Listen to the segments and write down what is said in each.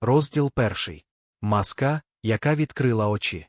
Розділ перший. Маска, яка відкрила очі.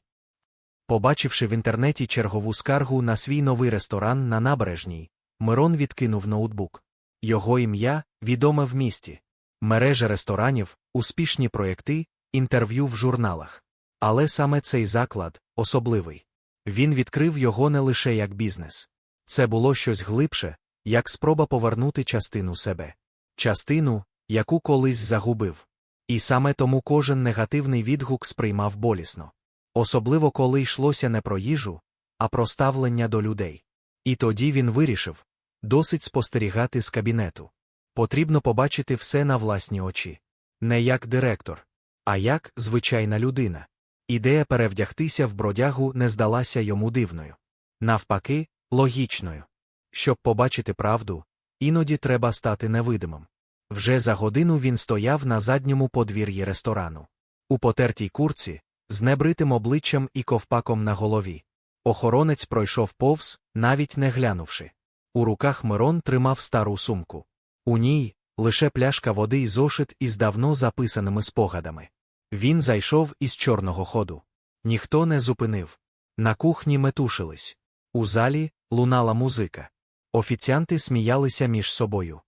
Побачивши в інтернеті чергову скаргу на свій новий ресторан на набережній, Мирон відкинув ноутбук. Його ім'я відоме в місті. Мережа ресторанів, успішні проєкти, інтерв'ю в журналах. Але саме цей заклад особливий. Він відкрив його не лише як бізнес. Це було щось глибше, як спроба повернути частину себе. Частину, яку колись загубив. І саме тому кожен негативний відгук сприймав болісно. Особливо коли йшлося не про їжу, а про ставлення до людей. І тоді він вирішив досить спостерігати з кабінету. Потрібно побачити все на власні очі. Не як директор, а як звичайна людина. Ідея перевдягтися в бродягу не здалася йому дивною. Навпаки, логічною. Щоб побачити правду, іноді треба стати невидимим. Вже за годину він стояв на задньому подвір'ї ресторану. У потертій курці, з небритим обличчям і ковпаком на голові. Охоронець пройшов повз, навіть не глянувши. У руках Мирон тримав стару сумку. У ній лише пляшка води і зошит із давно записаними спогадами. Він зайшов із чорного ходу. Ніхто не зупинив. На кухні метушились. У залі лунала музика. Офіціанти сміялися між собою.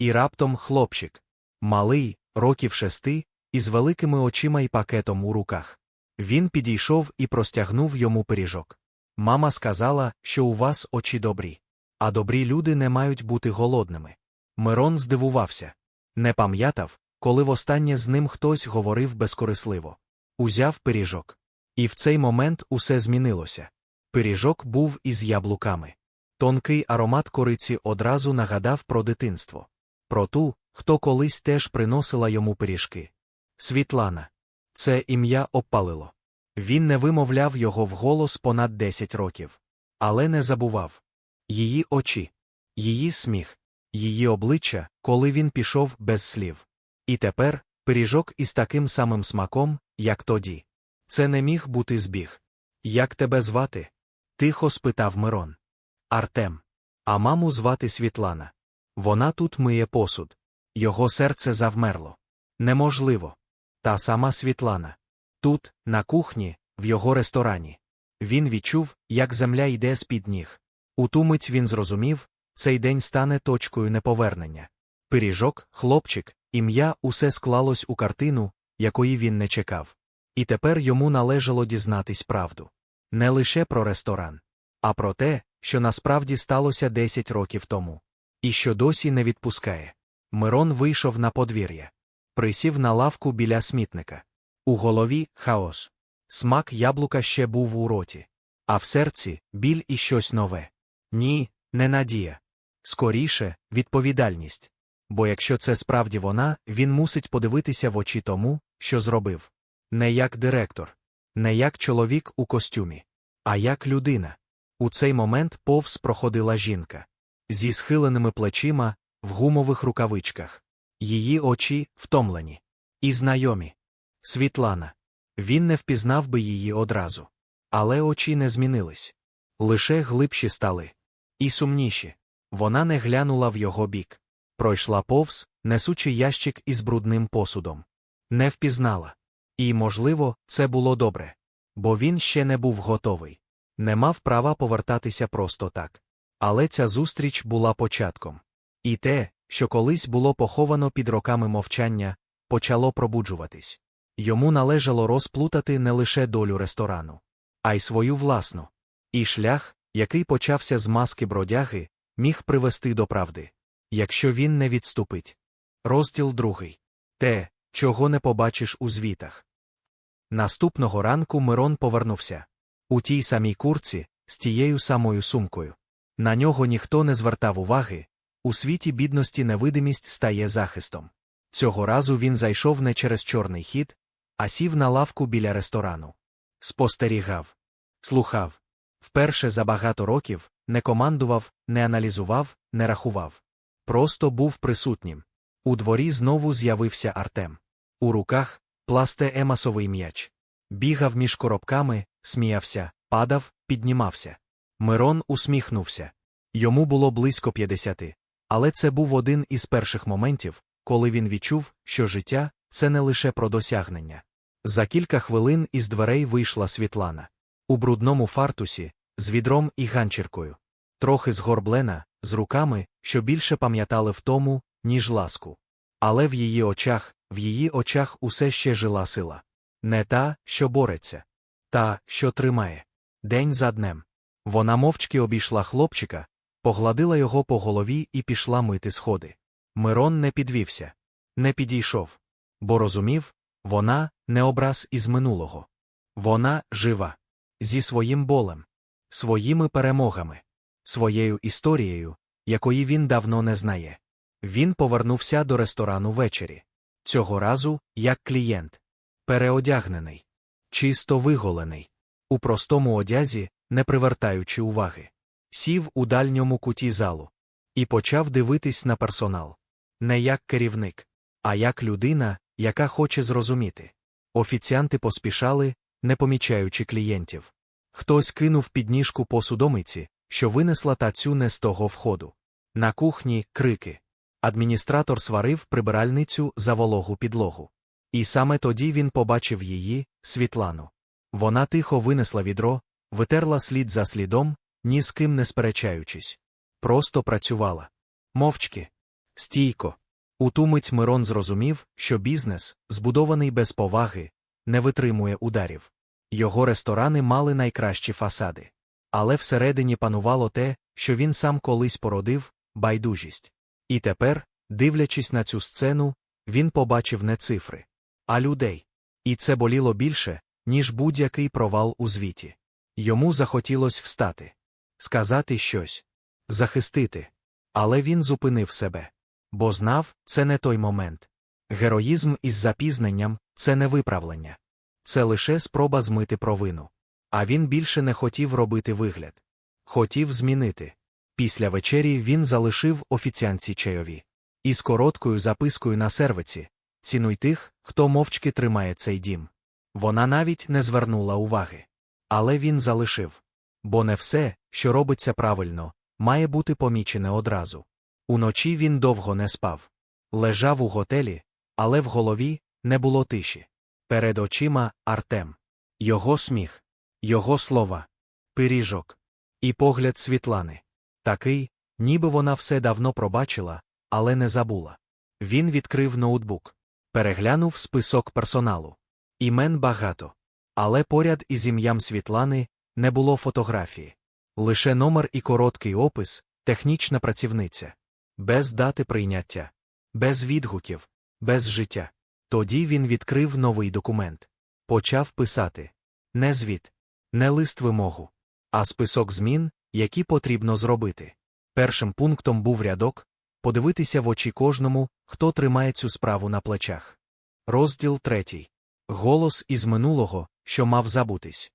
І раптом хлопчик, малий, років шести, із великими очима і пакетом у руках. Він підійшов і простягнув йому пиріжок. Мама сказала, що у вас очі добрі. А добрі люди не мають бути голодними. Мирон здивувався. Не пам'ятав, коли востаннє з ним хтось говорив безкорисливо. Узяв пиріжок. І в цей момент усе змінилося. Пиріжок був із яблуками. Тонкий аромат кориці одразу нагадав про дитинство. Про ту, хто колись теж приносила йому пиріжки. Світлана. Це ім'я обпалило. Він не вимовляв його вголос понад десять років. Але не забував. Її очі, її сміх, її обличчя, коли він пішов без слів. І тепер пиріжок із таким самим смаком, як тоді. Це не міг бути збіг. Як тебе звати? тихо спитав Мирон. Артем. А маму звати Світлана. Вона тут миє посуд. Його серце завмерло. Неможливо. Та сама Світлана. Тут, на кухні, в його ресторані. Він відчув, як земля йде з-під ніг. У ту мить він зрозумів, цей день стане точкою неповернення. Пиріжок, хлопчик, ім'я усе склалось у картину, якої він не чекав. І тепер йому належало дізнатись правду. Не лише про ресторан, а про те, що насправді сталося 10 років тому. І що досі не відпускає. Мирон вийшов на подвір'я. Присів на лавку біля смітника. У голові хаос. Смак яблука ще був у роті. А в серці біль і щось нове. Ні, не надія. Скоріше, відповідальність. Бо якщо це справді вона, він мусить подивитися в очі тому, що зробив. Не як директор, не як чоловік у костюмі, а як людина. У цей момент повз проходила жінка. Зі схиленими плечима, в гумових рукавичках. Її очі втомлені. І знайомі. Світлана. Він не впізнав би її одразу. Але очі не змінились. Лише глибші стали. І сумніші. Вона не глянула в його бік. Пройшла повз, несучи ящик із брудним посудом. Не впізнала. І, можливо, це було добре. Бо він ще не був готовий. Не мав права повертатися просто так. Але ця зустріч була початком. І те, що колись було поховано під роками мовчання, почало пробуджуватись. Йому належало розплутати не лише долю ресторану, а й свою власну. І шлях, який почався з маски бродяги, міг привести до правди. Якщо він не відступить. Розділ другий. Те, чого не побачиш у звітах. Наступного ранку Мирон повернувся. У тій самій курці, з тією самою сумкою. На нього ніхто не звертав уваги. У світі бідності невидимість стає захистом. Цього разу він зайшов не через чорний хід, а сів на лавку біля ресторану. Спостерігав, слухав. Вперше за багато років не командував, не аналізував, не рахував. Просто був присутнім. У дворі знову з'явився Артем. У руках пласте емасовий м'яч. Бігав між коробками, сміявся, падав, піднімався. Мирон усміхнувся. Йому було близько п'ятдесяти. Але це був один із перших моментів, коли він відчув, що життя це не лише про досягнення. За кілька хвилин із дверей вийшла Світлана. У брудному фартусі, з відром і ганчіркою. Трохи згорблена, з руками, що більше пам'ятали втому, ніж ласку. Але в її очах, в її очах усе ще жила сила. Не та, що бореться, та, що тримає. День за днем. Вона мовчки обійшла хлопчика, погладила його по голові і пішла мити сходи. Мирон не підвівся, не підійшов, бо розумів, вона не образ із минулого. Вона жива, зі своїм болем, своїми перемогами, своєю історією, якої він давно не знає. Він повернувся до ресторану ввечері. Цього разу, як клієнт, переодягнений, чисто виголений, у простому одязі, не привертаючи уваги. Сів у дальньому куті залу і почав дивитись на персонал. Не як керівник, а як людина, яка хоче зрозуміти. Офіціанти поспішали, не помічаючи клієнтів. Хтось кинув підніжку посудомиці, що винесла тацю не з того входу. На кухні крики. Адміністратор сварив прибиральницю за вологу підлогу. І саме тоді він побачив її, Світлану. Вона тихо винесла відро, витерла слід за слідом, ні з ким не сперечаючись. Просто працювала. Мовчки. Стійко. У ту мить Мирон зрозумів, що бізнес, збудований без поваги, не витримує ударів. Його ресторани мали найкращі фасади. Але всередині панувало те, що він сам колись породив байдужість. І тепер, дивлячись на цю сцену, він побачив не цифри, а людей. І це боліло більше, ніж будь-який провал у звіті. Йому захотілося встати, сказати щось, захистити. Але він зупинив себе. Бо знав, це не той момент. Героїзм із запізненням це не виправлення. Це лише спроба змити провину. А він більше не хотів робити вигляд. Хотів змінити. Після вечері він залишив офіціанці чайові. Із короткою запискою на сервиці Цінуй тих, хто мовчки тримає цей дім. Вона навіть не звернула уваги. Але він залишив. Бо не все, що робиться правильно, має бути помічене одразу. Уночі він довго не спав. Лежав у готелі, але в голові не було тиші. Перед очима Артем. Його сміх, його слова, пиріжок і погляд Світлани. Такий, ніби вона все давно пробачила, але не забула. Він відкрив ноутбук, переглянув список персоналу. Імен багато. Але поряд із ім'ям Світлани не було фотографії. Лише номер і короткий опис, технічна працівниця. Без дати прийняття, без відгуків, без життя. Тоді він відкрив новий документ. Почав писати не звіт, не лист вимогу, а список змін, які потрібно зробити. Першим пунктом був рядок подивитися в очі кожному, хто тримає цю справу на плечах. Розділ третій. Голос із минулого, що мав забутись.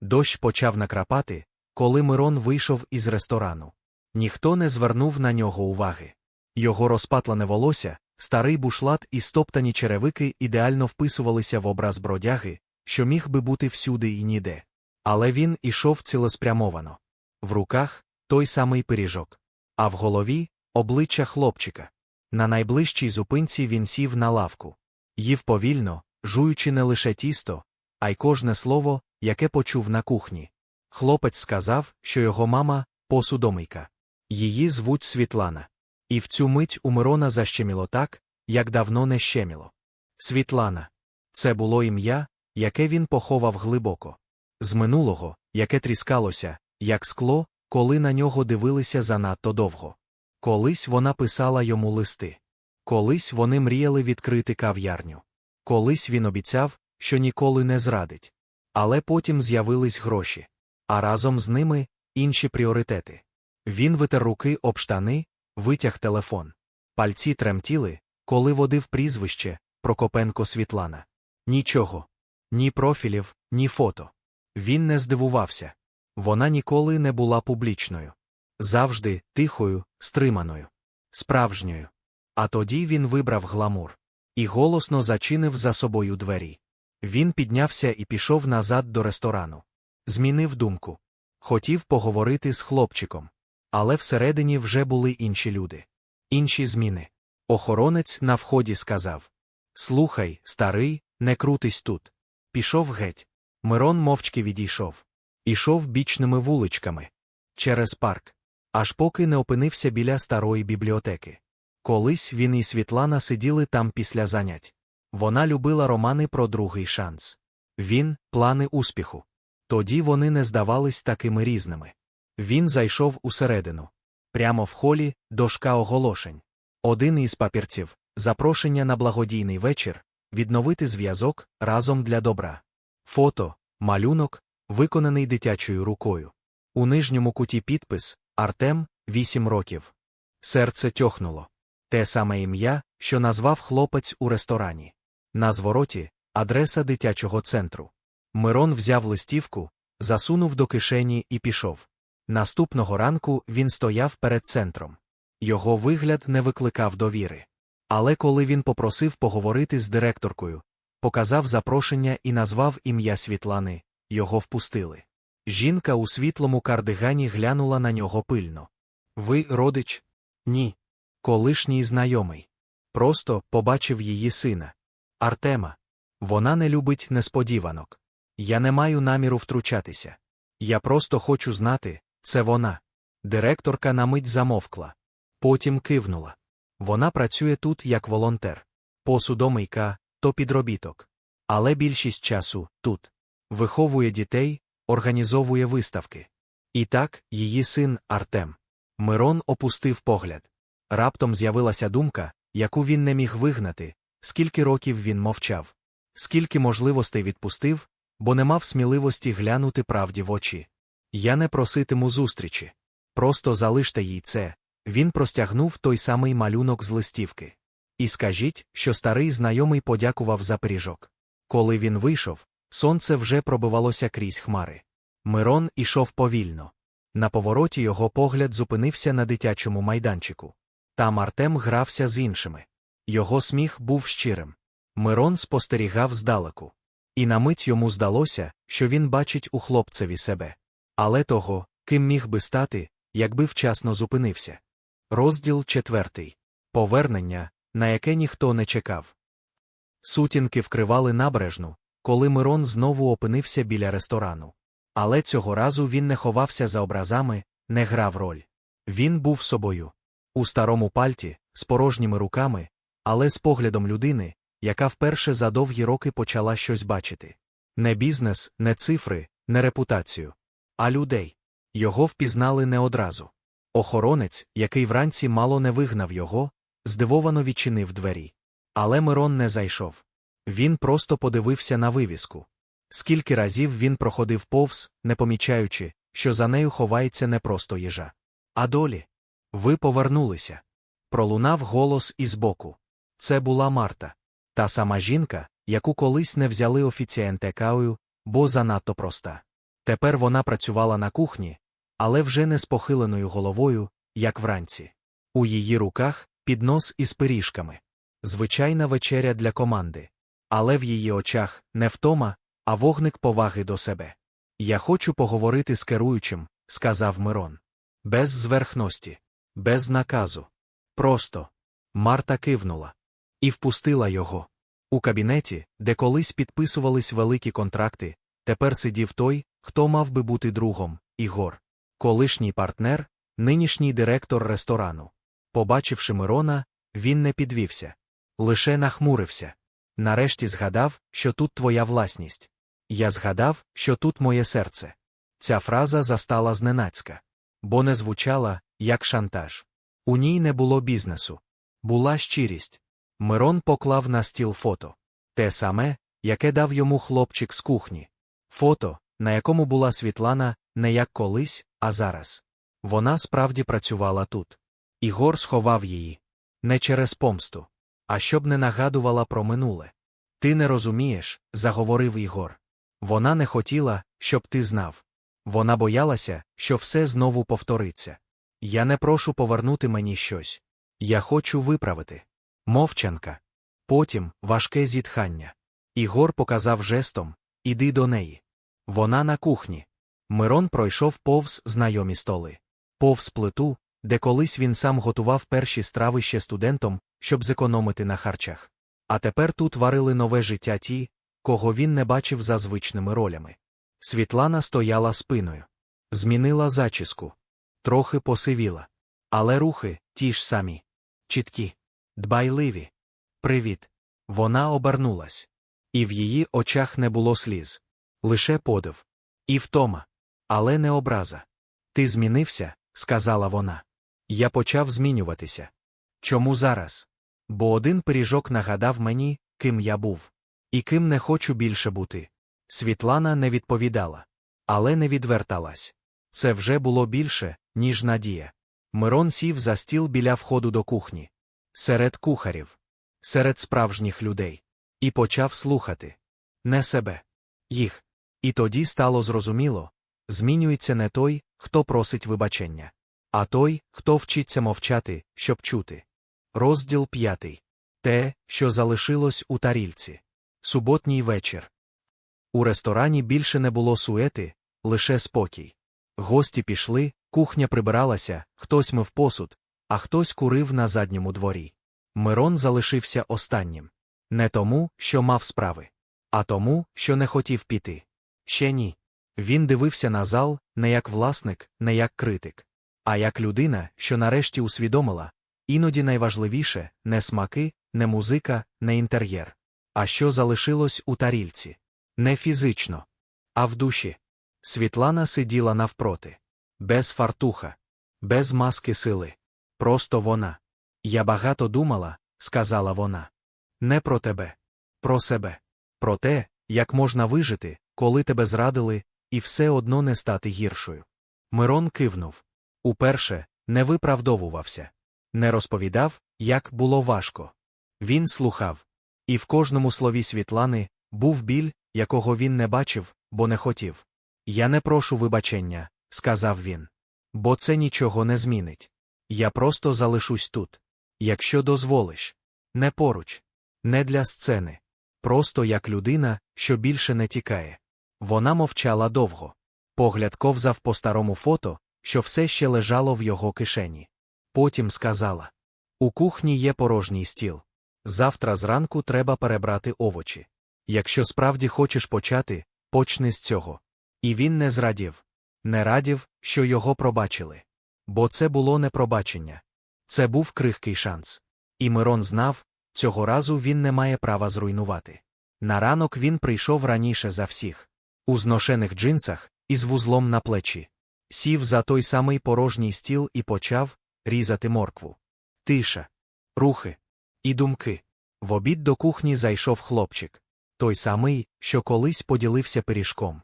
Дощ почав накрапати, коли Мирон вийшов із ресторану. Ніхто не звернув на нього уваги. Його розпатлене волосся, старий бушлат і стоптані черевики ідеально вписувалися в образ бродяги, що міг би бути всюди і ніде. Але він ішов цілеспрямовано. В руках той самий пиріжок, а в голові обличчя хлопчика. На найближчій зупинці він сів на лавку. Їв повільно, жуючи не лише тісто, а й кожне слово, яке почув на кухні. Хлопець сказав, що його мама посудомийка. Її звуть Світлана. І в цю мить у Мирона защеміло так, як давно не щеміло. Світлана. Це було ім'я, яке він поховав глибоко. З минулого, яке тріскалося, як скло, коли на нього дивилися занадто довго. Колись вона писала йому листи. Колись вони мріяли відкрити кав'ярню. Колись він обіцяв, що ніколи не зрадить. Але потім з'явились гроші. А разом з ними інші пріоритети. Він витер руки об штани, витяг телефон. Пальці тремтіли, коли водив прізвище Прокопенко Світлана. Нічого. Ні профілів, ні фото. Він не здивувався. Вона ніколи не була публічною. Завжди тихою, стриманою, справжньою. А тоді він вибрав гламур і голосно зачинив за собою двері. Він піднявся і пішов назад до ресторану. Змінив думку. Хотів поговорити з хлопчиком. Але всередині вже були інші люди. Інші зміни. Охоронець на вході сказав Слухай, старий, не крутись тут. Пішов геть. Мирон мовчки відійшов. Ішов бічними вуличками. Через парк. Аж поки не опинився біля старої бібліотеки. Колись він і Світлана сиділи там після занять. Вона любила романи про другий шанс. Він плани успіху. Тоді вони не здавались такими різними. Він зайшов усередину. Прямо в холі дошка оголошень. Один із папірців запрошення на благодійний вечір, відновити зв'язок разом для добра. Фото, малюнок, виконаний дитячою рукою. У нижньому куті підпис Артем 8 років. Серце тьохнуло. Те саме ім'я, що назвав хлопець у ресторані. На звороті адреса дитячого центру. Мирон взяв листівку, засунув до кишені і пішов. Наступного ранку він стояв перед центром. Його вигляд не викликав довіри. Але коли він попросив поговорити з директоркою, показав запрошення і назвав ім'я Світлани, його впустили. Жінка у світлому кардигані глянула на нього пильно. Ви родич? Ні. Колишній знайомий. Просто побачив її сина. Артема. Вона не любить несподіванок. Я не маю наміру втручатися. Я просто хочу знати, це вона. Директорка на мить замовкла. Потім кивнула. Вона працює тут як волонтер. Посудомийка, то підробіток. Але більшість часу тут. Виховує дітей, організовує виставки. І так, її син Артем. Мирон опустив погляд. Раптом з'явилася думка, яку він не міг вигнати, скільки років він мовчав, скільки можливостей відпустив, бо не мав сміливості глянути правді в очі. Я не проситиму зустрічі. Просто залиште їй це. Він простягнув той самий малюнок з листівки. І скажіть, що старий знайомий подякував за пиріжок. Коли він вийшов, сонце вже пробивалося крізь хмари. Мирон ішов повільно. На повороті його погляд зупинився на дитячому майданчику. Там Артем грався з іншими. Його сміх був щирим. Мирон спостерігав здалеку. І на мить йому здалося, що він бачить у хлопцеві себе. Але того, ким міг би стати, якби вчасно зупинився. Розділ четвертий. Повернення, на яке ніхто не чекав. Сутінки вкривали набережну, коли Мирон знову опинився біля ресторану. Але цього разу він не ховався за образами, не грав роль. Він був собою. У старому пальті, з порожніми руками, але з поглядом людини, яка вперше за довгі роки почала щось бачити. Не бізнес, не цифри, не репутацію, а людей. Його впізнали не одразу. Охоронець, який вранці мало не вигнав його, здивовано відчинив двері. Але Мирон не зайшов. Він просто подивився на вивіску. Скільки разів він проходив повз, не помічаючи, що за нею ховається не просто їжа. А долі. Ви повернулися. Пролунав голос із боку. Це була Марта. Та сама жінка, яку колись не взяли офіціантекою, бо занадто проста. Тепер вона працювала на кухні, але вже не з похиленою головою, як вранці. У її руках піднос із пиріжками. Звичайна вечеря для команди. Але в її очах не втома, а вогник поваги до себе. Я хочу поговорити з керуючим, сказав Мирон. Без зверхності, без наказу. Просто. Марта кивнула і впустила його. У кабінеті, де колись підписувались великі контракти, тепер сидів той, хто мав би бути другом, Ігор. Колишній партнер, нинішній директор ресторану. Побачивши Мирона, він не підвівся. Лише нахмурився. Нарешті згадав, що тут твоя власність. Я згадав, що тут моє серце. Ця фраза застала зненацька. Бо не звучала, як шантаж. У ній не було бізнесу. Була щирість. Мирон поклав на стіл фото. Те саме, яке дав йому хлопчик з кухні. Фото, на якому була Світлана, не як колись, а зараз. Вона справді працювала тут. Ігор сховав її. Не через помсту. А щоб не нагадувала про минуле. Ти не розумієш, заговорив Ігор. Вона не хотіла, щоб ти знав. Вона боялася, що все знову повториться. Я не прошу повернути мені щось. Я хочу виправити. Мовчанка. Потім важке зітхання. Ігор показав жестом Іди до неї. Вона на кухні. Мирон пройшов повз знайомі столи. Повз плиту, де колись він сам готував перші страви ще студентом, щоб зекономити на харчах. А тепер тут варили нове життя ті, кого він не бачив за звичними ролями. Світлана стояла спиною, змінила зачіску, трохи посивіла. Але рухи ті ж самі. Чіткі, дбайливі. Привіт. Вона обернулась. І в її очах не було сліз. Лише подив. І втома. Але не образа. Ти змінився, сказала вона. Я почав змінюватися. Чому зараз? Бо один пиріжок нагадав мені, ким я був. І ким не хочу більше бути. Світлана не відповідала. Але не відверталась. Це вже було більше, ніж надія. Мирон сів за стіл біля входу до кухні. Серед кухарів. Серед справжніх людей. І почав слухати. Не себе. Їх. І тоді стало зрозуміло змінюється не той, хто просить вибачення, а той, хто вчиться мовчати, щоб чути. Розділ п'ятий. Те, що залишилось у тарільці. Суботній вечір. У ресторані більше не було суети, лише спокій. Гості пішли, кухня прибиралася, хтось мив посуд, а хтось курив на задньому дворі. Мирон залишився останнім. Не тому, що мав справи, а тому, що не хотів піти. Ще ні. Він дивився на зал не як власник, не як критик, а як людина, що нарешті усвідомила іноді найважливіше не смаки, не музика, не інтер'єр. А що залишилось у тарільці? Не фізично, а в душі. Світлана сиділа навпроти. Без фартуха, без маски сили. Просто вона. Я багато думала, сказала вона. Не про тебе, про себе, про те, як можна вижити, коли тебе зрадили, і все одно не стати гіршою. Мирон кивнув. Уперше не виправдовувався, не розповідав, як було важко. Він слухав. І в кожному слові Світлани був біль, якого він не бачив, бо не хотів. Я не прошу вибачення, сказав він. Бо це нічого не змінить. Я просто залишусь тут. Якщо дозволиш. Не поруч, не для сцени. Просто як людина, що більше не тікає. Вона мовчала довго. Погляд ковзав по старому фото, що все ще лежало в його кишені. Потім сказала: У кухні є порожній стіл. Завтра зранку треба перебрати овочі. Якщо справді хочеш почати, почни з цього. І він не зрадів. Не радів, що його пробачили. Бо це було не пробачення. Це був крихкий шанс. І Мирон знав, цього разу він не має права зруйнувати. На ранок він прийшов раніше за всіх. У зношених джинсах, із вузлом на плечі. Сів за той самий порожній стіл і почав різати моркву. Тиша, рухи і думки. В обід до кухні зайшов хлопчик. Той самий, що колись поділився пиріжком.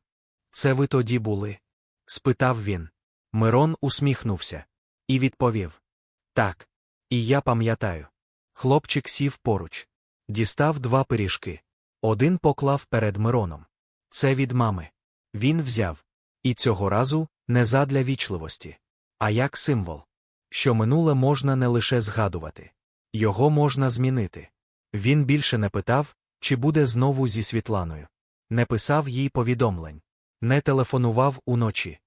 Це ви тоді були? спитав він. Мирон усміхнувся. І відповів Так. І я пам'ятаю. Хлопчик сів поруч. Дістав два пиріжки. Один поклав перед Мироном. Це від мами. Він взяв. І цього разу не задля вічливості, а як символ. Що минуле можна не лише згадувати. Його можна змінити. Він більше не питав, чи буде знову зі Світланою. Не писав їй повідомлень, не телефонував уночі.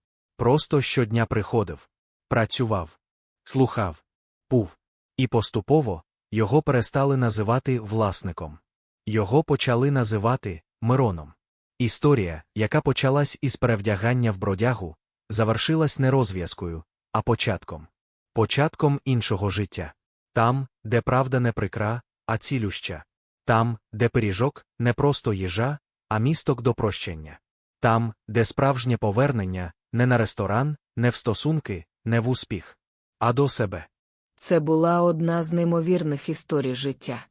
Просто щодня приходив, працював, слухав, пув. І поступово його перестали називати власником. Його почали називати Мироном. Історія, яка почалась із перевдягання в бродягу, завершилась не розв'язкою, а початком. Початком іншого життя. Там, де правда не прикра, а цілюща. Там, де пиріжок не просто їжа, а місток до прощення. Там, де справжнє повернення не на ресторан, не в стосунки, не в успіх, а до себе. Це була одна з неймовірних історій життя.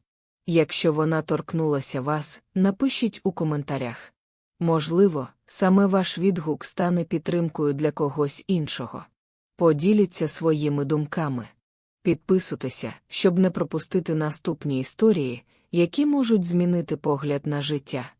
Якщо вона торкнулася вас, напишіть у коментарях. Можливо, саме ваш відгук стане підтримкою для когось іншого. Поділіться своїми думками. Підписуйтеся, щоб не пропустити наступні історії, які можуть змінити погляд на життя.